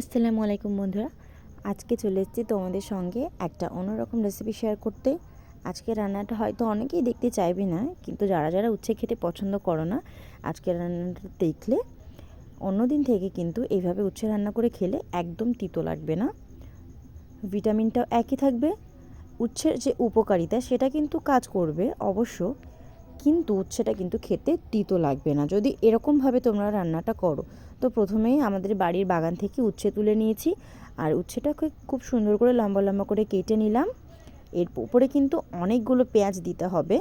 আসসালামু আলাইকুম বন্ধুরা। আজকে চলে এসেছি তোমাদের সঙ্গে একটা অন্যরকম রেসিপি শেয়ার করতে। আজকে রান্নাটা হয়তো অনেকেই দেখতে চাইবে না, কিন্তু যারা যারা উচ্ছে খেতে পছন্দ করো না, আজকে রান্নাটা দেখলে অন্য দিন থেকে কিন্তু এইভাবে উচ্ছে রান্না করে খেলে একদম তিতো লাগবে না। ভিটামিনটাও একই থাকবে। উচ্ছের যে উপকারিতা সেটা কিন্তু কাজ করবে অবশ্য। কিন্তু উচ্ছেটা কিন্তু খেতে তিতো লাগবে না। যদি এরকমভাবে তোমরা রান্নাটা করো, তো প্রথমেই আমাদের বাড়ির বাগান থেকে উচ্ছে তুলে নিয়েছি। আর উচ্ছেটাকে খুব সুন্দর করে লম্বা লম্বা করে কেটে নিলাম। এর উপরে কিন্তু অনেকগুলো পেঁয়াজ দিতে হবে,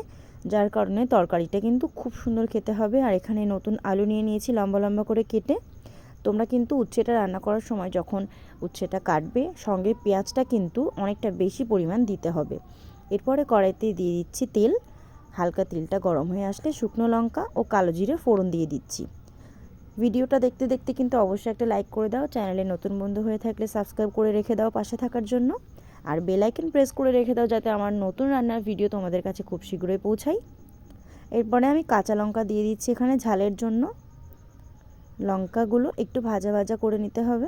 যার কারণে তরকারিটা কিন্তু খুব সুন্দর খেতে হবে। আর এখানে নতুন আলু নিয়ে নিয়েছি লম্বা লম্বা করে কেটে। তোমরা কিন্তু উচ্ছেটা রান্না করার সময় যখন উচ্ছেটা কাটবে, সঙ্গে পেঁয়াজটা কিন্তু অনেকটা বেশি পরিমাণ দিতে হবে। এরপরে কড়াইতে দিয়ে দিচ্ছি তেল। হালকা তেলটা গরম হয়ে আসলে শুকনো লঙ্কা ও কালো জিরে ফোড়ন দিয়ে দিচ্ছি। ভিডিওটা দেখতে দেখতে কিন্তু অবশ্যই একটা লাইক করে দাও, চ্যানেলে নতুন বন্ধু হয়ে থাকলে সাবস্ক্রাইব করে রেখে দাও পাশে থাকার জন্য। আর বেলাইকন প্রেস করে রেখে দাও যাতে আমার নতুন রান্নার ভিডিও তোমাদের কাছে খুব শীঘ্রই পৌঁছায়। এরপরে আমি কাঁচা লঙ্কা দিয়ে দিচ্ছি এখানে ঝালের জন্য। লঙ্কাগুলো একটু ভাজা ভাজা করে নিতে হবে।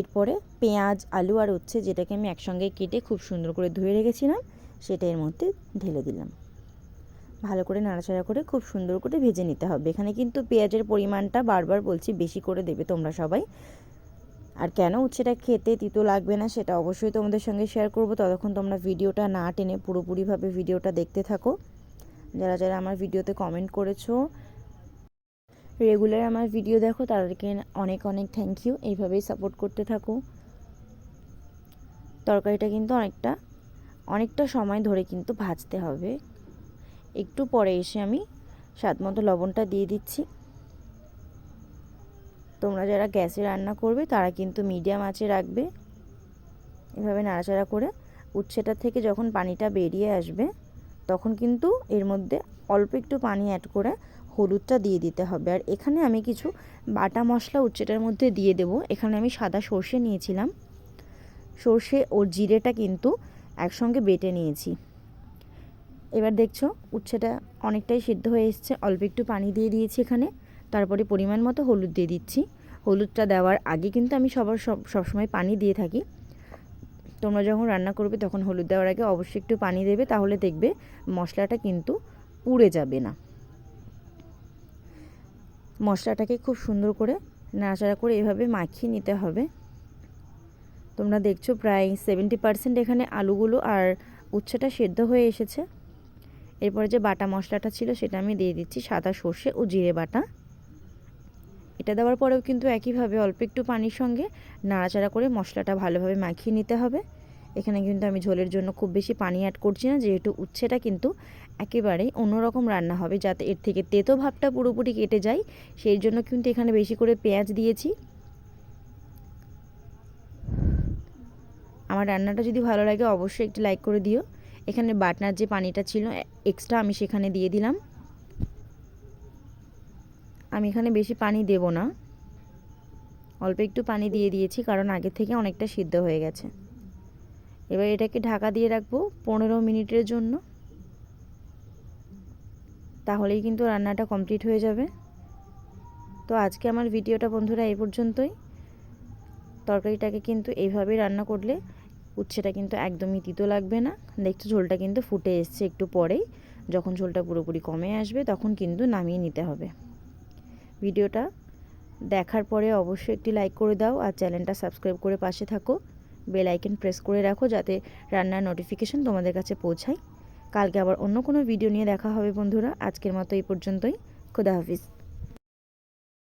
এরপরে পেঁয়াজ, আলু আর উচ্ছে যেটাকে আমি একসঙ্গে কেটে খুব সুন্দর করে ধুয়ে রেখেছিলাম সেটা এর মধ্যে ঢেলে দিলাম। ভালো করে নাড়াচাড়া করে খুব সুন্দর করে ভেজে নিতে হবে। এখানে কিন্তু পেঁয়াজের পরিমাণটা বারবার বলছি বেশি করে দেবে তোমরা সবাই। আর কেন উচ্ছেটা খেতে তিতো লাগবে না সেটা অবশ্যই তোমাদের সঙ্গে শেয়ার করব। ততক্ষণ তোমরা ভিডিওটা না টেনে পুরোপুরিভাবে ভিডিওটা দেখতে থাকো। যারা যারা আমার ভিডিওতে কমেন্ট করেছ রেগুলার আমার ভিডিও দেখো, তাদেরকে অনেক অনেক থ্যাংক ইউ এইভাবেই সাপোর্ট করতে থাকো। তরকারিটা কিন্তু অনেকটা অনেকটা সময় ধরে কিন্তু ভাজতে হবে। একটু পরে এসে আমি স্বাদ মতো লবণটা দিয়ে দিচ্ছি। তোমরা যারা গ্যাসে রান্না করবে, তারা কিন্তু মিডিয়াম আঁচে রাখবে। এভাবে নাড়াচাড়া করে উচ্ছেটা থেকে যখন পানিটা বেরিয়ে আসবে, তখন কিন্তু এর মধ্যে অল্প একটু পানি অ্যাড করে হলুদটা দিয়ে দিতে হবে। আর এখানে আমি কিছু বাটা মশলা উচ্ছেটার মধ্যে দিয়ে দেব। এখানে আমি সাদা সর্ষে নিয়েছিলাম। সর্ষে ও জিরেটা কিন্তু একসঙ্গে বেটে নিয়েছি। এবার দেখছ, উচ্ছেটা অনেকটাই সিদ্ধ হয়ে এসছে। অল্প একটু পানি দিয়ে দিয়েছি এখানে। তারপরে পরিমাণ মতো হলুদ দিয়ে দিচ্ছি। হলুদটা দেওয়ার আগে কিন্তু আমি সবার সব সবসময় পানি দিয়ে থাকি। তোমরা যখন রান্না করবে তখন হলুদ দেওয়ার আগে অবশ্যই একটু পানি দেবে, তাহলে দেখবে মশলাটা কিন্তু পুড়ে যাবে না। মশলাটাকে খুব সুন্দর করে নাড়াচাড়া করে এভাবে মাখিয়ে নিতে হবে। তোমরা দেখছ প্রায় সেভেন্টি পারসেন্ট এখানে আলুগুলো আর উচ্ছেটা সেদ্ধ হয়ে এসেছে। এরপরে যে বাটা মশলাটা ছিল সেটা আমি দিয়ে দিচ্ছি সাদা সর্ষে ও জিরে বাটা। এটা দেওয়ার পরেও কিন্তু একইভাবে অল্প একটু পানির সঙ্গে নাড়াচাড়া করে মশলাটা ভালোভাবে মাখিয়ে নিতে হবে। এখানে কিন্তু আমি ঝোলের জন্য খুব বেশি পানি অ্যাড করছি না, যেহেতু উচ্ছেটা কিন্তু একেবারেই অন্যরকম রান্না হবে, যাতে এর থেকে তেতো ভাবটা পুরোপুরি কেটে যায়। সেই জন্য কিন্তু এখানে বেশি করে পেঁয়াজ দিয়েছি। আমার রান্নাটা যদি ভালো লাগে অবশ্যই একটি লাইক করে দিও। এখানে বাটনার যে পানিটা ছিল এক্সট্রা আমি সেখানে দিয়ে দিলাম। আমি এখানে বেশি পানি দেব না। অল্প একটু পানি দিয়ে দিয়েছি, কারণ আগে থেকে অনেকটা সিদ্ধ হয়ে গেছে। এবার এটাকে ঢাকা দিয়ে রাখব পনেরো মিনিটের জন্য। তাহলেই কিন্তু রান্নাটা কমপ্লিট হয়ে যাবে। তো আজকে আমার ভিডিওটা বন্ধুরা এই পর্যন্তই। তরকারিটাকে কিন্তু এইভাবেই রান্না করলে উচ্ছেটা কিন্তু একদমই তিতো লাগবে না। দেখছ ঝোলটা কিন্তু ফুটে এসছে একটু পরেই। যখন ঝোলটা পুরোপুরি কমে আসবে তখন কিন্তু নামিয়ে নিতে হবে। ভিডিওটা দেখার পরে অবশ্যই একটি লাইক করে দাও আর চ্যানেলটা সাবস্ক্রাইব করে পাশে থাকো। বেল আইকন প্রেস করে রাখো যাতে রান্নার নোটিফিকেশন তোমাদের কাছে পৌঁছায়। কালকে আবার অন্য কোনো ভিডিও নিয়ে দেখা হবে বন্ধুরা। আজকের মতো এই পর্যন্তই। খুদা হাফিজ।